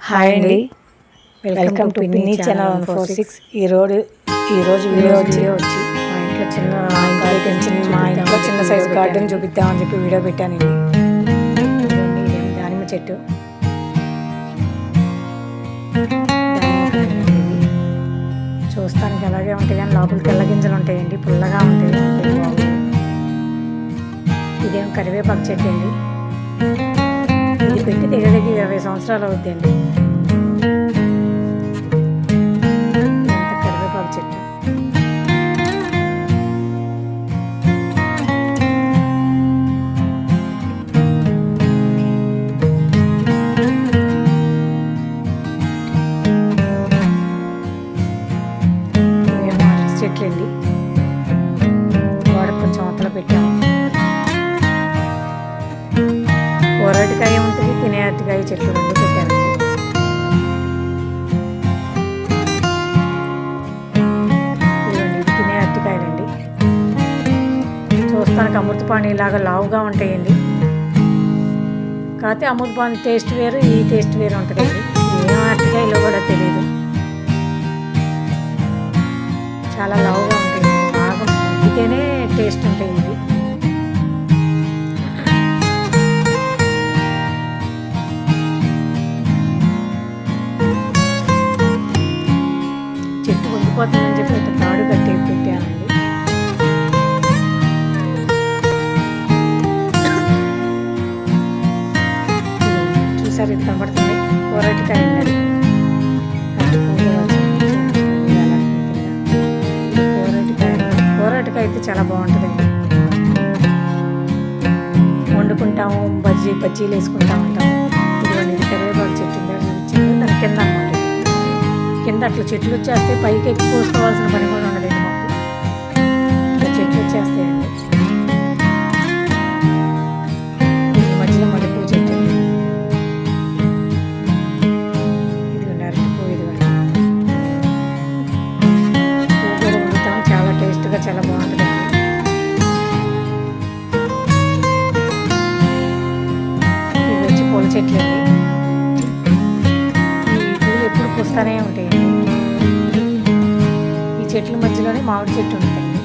Hi అండి. Welcome to Pinni channel one four six ఈ road ఈరోజు వీడియో వచ్చి వచ్చి మా ఇంట్లో చిన్న గార్డెన్ చిన్న మా ఇంట్లో చిన్న సైజు గార్డెన్ చూపిద్దామని చెప్పి వీడియో పెట్టానండి దానిమ్మ చెట్టు. చూస్తానికి అలాగే ఉంటాయి కానీ లోపల తెల్ల గింజలు ఉంటాయండి. పుల్లగా ఉంటాయి. ఇదేం కరివేపాకు చెట్టు అండి. పెట్టి దగ్గర దగ్గర ఇరవై సంవత్సరాలు అవుద్దండి. ఎంత కరివేపాకు చెట్టు. ఇవేమో అరటికాయ చెట్లు రెండు పెట్టాను తినే అరటికాయలండి. చూస్తానికి అమృతపాణి లాగా లావుగా ఉంటాయండి. కాకపోతే అమృతపాణి టేస్ట్ వేరు ఈ టేస్ట్ వేరు ఉంటుందండి. ఏం అరటికాయలో కూడా తెలియదు చాలా లావుగా ఉంటాయి బాగా ఇదేనే టేస్ట్ ఉంటాయి ఇవి చెప్పి ఒక తాడు కట్టి పెట్టానండి. చూసారు ఇది కనబడుతుంది కూరటికాయ అండి అది. అయితే చాలా బాగుంటుందండి. వండుకుంటాము బజ్జీ బజ్జీలు వేసుకుంటా ఉంటాము ఇది కరివేపాకు చెట్టు దాని కింద కింద అట్లా చెట్లు వచ్చేస్తే పైకి ఎక్కి కోసుకోవాల్సిన పని కూడా ఉండదండి మాకు. ఇట్లా చెట్లు వచ్చేస్తాయండి. ఈ మధ్యలో మల్లెపూ చెట్టు ఇదిగోండి ఇదిగోండి. కూడా వండుతాం చాలా టేస్ట్గా చాలా బాగుంటుంది. ఇవి వచ్చి పూల చెట్లు. చెట్ల మధ్యలోనే మామిడి చెట్టు ఉంటుంది.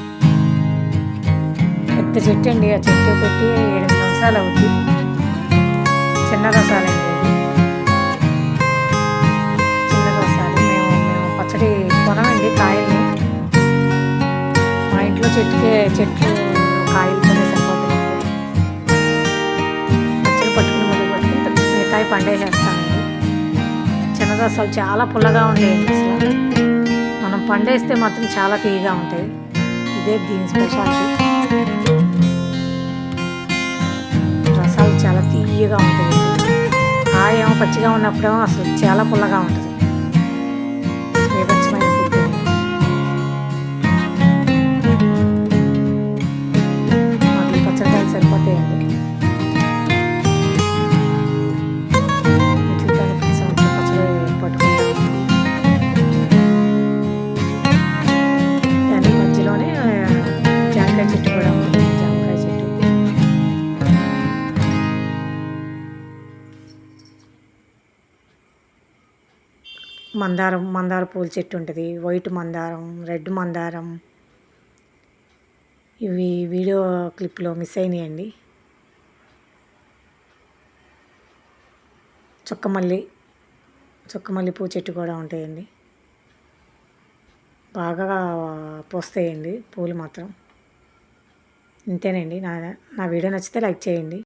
పెద్ద చెట్టు అండి. ఆ చెట్టు పెట్టి ఏడు సంవత్సరాలు అవుతుంది చిన్న రసాలండి చిన్న రసాలు. మేము మేము పచ్చడి కొనమండి కాయల్ని. మా ఇంట్లో చెట్టుకే చెట్లు కాయలతోనే సరిపోతుంది పచ్చడి పట్టుకుని మొదలు పట్టుకుని మిగతాయి పండేసేస్తామండి. చిన్న రసాలు చాలా పుల్లగా ఉండేవి అసలు. పండేస్తే మాత్రం చాలా తీయగా ఉంటాయి. ఇదే దీని స్పెషాలిటీ రసాలు చాలా తీయగా ఉంటాయి. కాయ ఏమో పచ్చిగా ఉన్నప్పుడేమో అసలు చాలా పుల్లగా ఉంటుంది. ఏ పచ్చిమైన మందారం మందార పూల చెట్టు ఉంటుంది. వైట్ మందారం రెడ్ మందారం. ఇవి వీడియో క్లిప్లో మిస్ అయినాయండి. చుక్కమల్లి చుక్కమల్లి పూ చెట్టు కూడా ఉంటాయండి. బాగా పూస్తాయండి పూలు మాత్రం. ఇంతేనండి. నా నా వీడియో నచ్చితే లైక్ చేయండి.